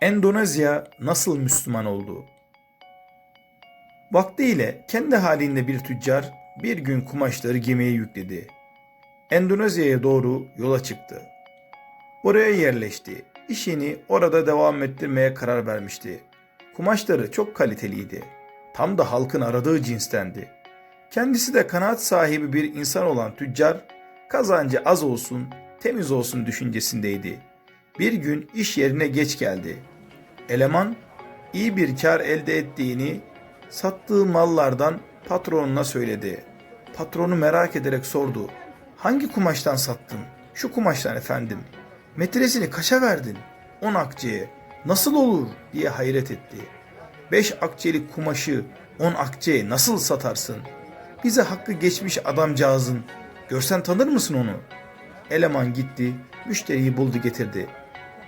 Endonezya nasıl Müslüman oldu? Vaktiyle kendi halinde bir tüccar bir gün kumaşları gemiye yükledi. Endonezya'ya doğru yola çıktı. Oraya yerleşti. İşini orada devam ettirmeye karar vermişti. Kumaşları çok kaliteliydi. Tam da halkın aradığı cinstendi. Kendisi de kanaat sahibi bir insan olan tüccar, kazancı az olsun, temiz olsun düşüncesindeydi. Bir gün iş yerine geç geldi. Eleman iyi bir kar elde ettiğini sattığı mallardan patronuna söyledi. Patronu merak ederek sordu. Hangi kumaştan sattın? Şu kumaştan efendim. Metresini kaça verdin? 10 akçeye. Nasıl olur diye hayret etti. 5 akçelik kumaşı 10 akçeye nasıl satarsın? Bize hakkı geçmiş adamcağızın. Görsen tanır mısın onu? Eleman gitti, müşteriyi buldu getirdi.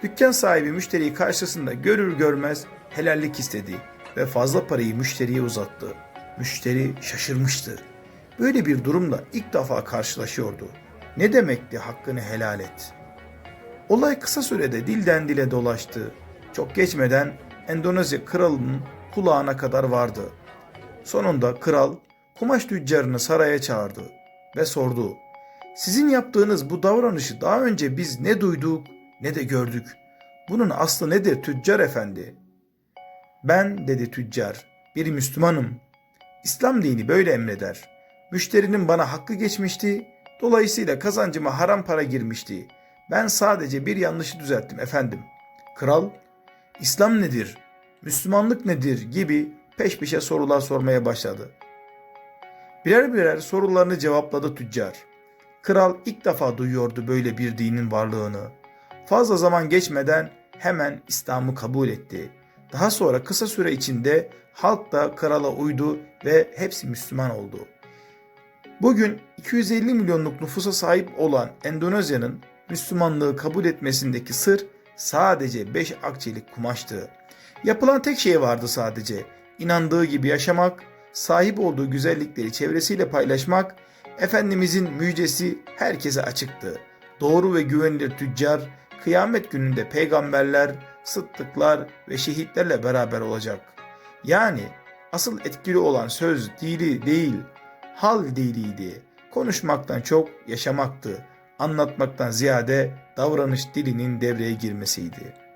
Dükkan sahibi müşteriyi karşısında görür görmez helallik istedi ve fazla parayı müşteriye uzattı. Müşteri şaşırmıştı. Böyle bir durumla ilk defa karşılaşıyordu. Ne demekti hakkını helal et? Olay kısa sürede dilden dile dolaştı. Çok geçmeden Endonezya kralının kulağına kadar vardı. Sonunda kral kumaş tüccarını saraya çağırdı ve sordu. Sizin yaptığınız bu davranışı daha önce biz ne duyduk ne de gördük. Bunun aslı nedir tüccar efendi? Ben dedi tüccar bir Müslümanım. İslam dini böyle emreder. Müşterinin bana hakkı geçmişti. Dolayısıyla kazancıma haram para girmişti. Ben sadece bir yanlışı düzelttim efendim. Kral, İslam nedir? Müslümanlık nedir gibi peş peşe sorular sormaya başladı. Birer birer sorularını cevapladı tüccar. Kral ilk defa duyuyordu böyle bir dinin varlığını. Fazla zaman geçmeden hemen İslam'ı kabul etti. Daha sonra kısa süre içinde halk da krala uydu ve hepsi Müslüman oldu. Bugün 250 milyonluk nüfusa sahip olan Endonezya'nın Müslümanlığı kabul etmesindeki sır sadece 5 akçelik kumaştı. Yapılan tek şey vardı sadece. İnandığı gibi yaşamak, sahip olduğu güzellikleri çevresiyle paylaşmak, Efendimizin müjdesi herkese açıktı. Doğru ve güvenilir tüccar, kıyamet gününde peygamberler, sıddıklar ve şehitlerle beraber olacak. Yani asıl etkili olan söz dili değil, hal diliydi. Konuşmaktan çok yaşamaktı. Anlatmaktan ziyade davranış dilinin devreye girmesiydi.''